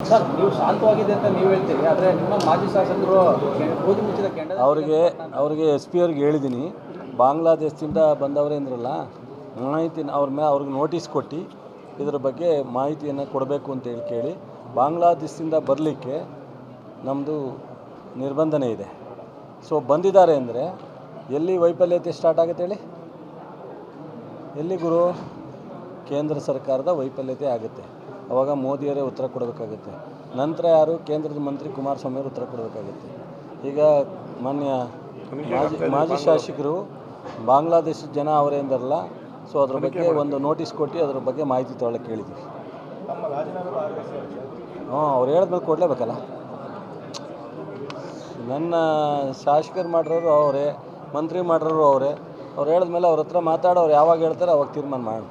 Sir ನೀವು ಶಾಂತವಾಗಿದೆ ಅಂತ ನೀವು ಹೇಳ್ತೀರಿ ಆದರೆ ನಿಮ್ಮ ಮಾಜಿ ಶಾಸಕರು ಗೋಧಿ ಮುಚ್ಚಿದ ಕೆಂಡ ಅವರಿಗೆ ಅವ್ರಿಗೆ ಎಸ್ ಪಿ ಅವ್ರಿಗೆ ಹೇಳಿದ್ದೀನಿ ಬಾಂಗ್ಲಾದೇಶದಿಂದ ಬಂದವರೇ ಅಂದ್ರಲ್ಲ ಮಾಹಿತಿ ಅವ್ರ ಮೇಲೆ ಅವ್ರಿಗೆ ನೋಟಿಸ್ ಕೊಟ್ಟು ಇದ್ರ ಬಗ್ಗೆ ಮಾಹಿತಿಯನ್ನು ಕೊಡಬೇಕು ಅಂತ ಹೇಳಿ ಕೇಳಿ ಬಾಂಗ್ಲಾದೇಶದಿಂದ ಬರಲಿಕ್ಕೆ ನಮ್ಮದು ನಿರ್ಬಂಧನೆ ಇದೆ. ಸೊ ಬಂದಿದ್ದಾರೆ ಅಂದರೆ ಎಲ್ಲಿ ವೈಫಲ್ಯತೆ ಸ್ಟಾರ್ಟ್ ಆಗುತ್ತೆ ಹೇಳಿ? ಎಲ್ಲಿ ಗುರು? ಕೇಂದ್ರ ಸರ್ಕಾರದ ವೈಫಲ್ಯತೆ ಆಗುತ್ತೆ. ಅವಾಗ ಮೋದಿಯವರೇ ಉತ್ತರ ಕೊಡಬೇಕಾಗುತ್ತೆ. ನಂತರ ಯಾರು? ಕೇಂದ್ರದ ಮಂತ್ರಿ ಕುಮಾರಸ್ವಾಮಿ ಅವರು ಉತ್ತರ ಕೊಡಬೇಕಾಗುತ್ತೆ. ಈಗ ಮಾನ್ಯ ಮಾಜಿ ಮಾಜಿ ಶಾಸಕರು ಬಾಂಗ್ಲಾದೇಶದ ಜನ ಅವರೇ ಅಂದರಲ್ಲ ಸೊ ಅದ್ರ ಬಗ್ಗೆ ಒಂದು ನೋಟಿಸ್ ಕೊಟ್ಟು ಅದ್ರ ಬಗ್ಗೆ ಮಾಹಿತಿ ತೊಗೊಳಕ್ಕೆ ಹೇಳಿದ್ವಿ ಹ್ಞೂ ಅವ್ರು ಹೇಳಿದ್ಮೇಲೆ ಕೊಡಲೇಬೇಕಲ್ಲ? ನನ್ನ ಶಾಸಕರು ಮಾಡಿರೋರು ಅವರೇ ಮಂತ್ರಿ ಮಾಡಿರೋರು ಅವರೇ. ಅವ್ರು ಹೇಳಿದ್ಮೇಲೆ ಅವ್ರ ಹತ್ರ ಮಾತಾಡೋರು ಯಾವಾಗ ಹೇಳ್ತಾರೆ ಅವಾಗ ತೀರ್ಮಾನ ಮಾಡಿ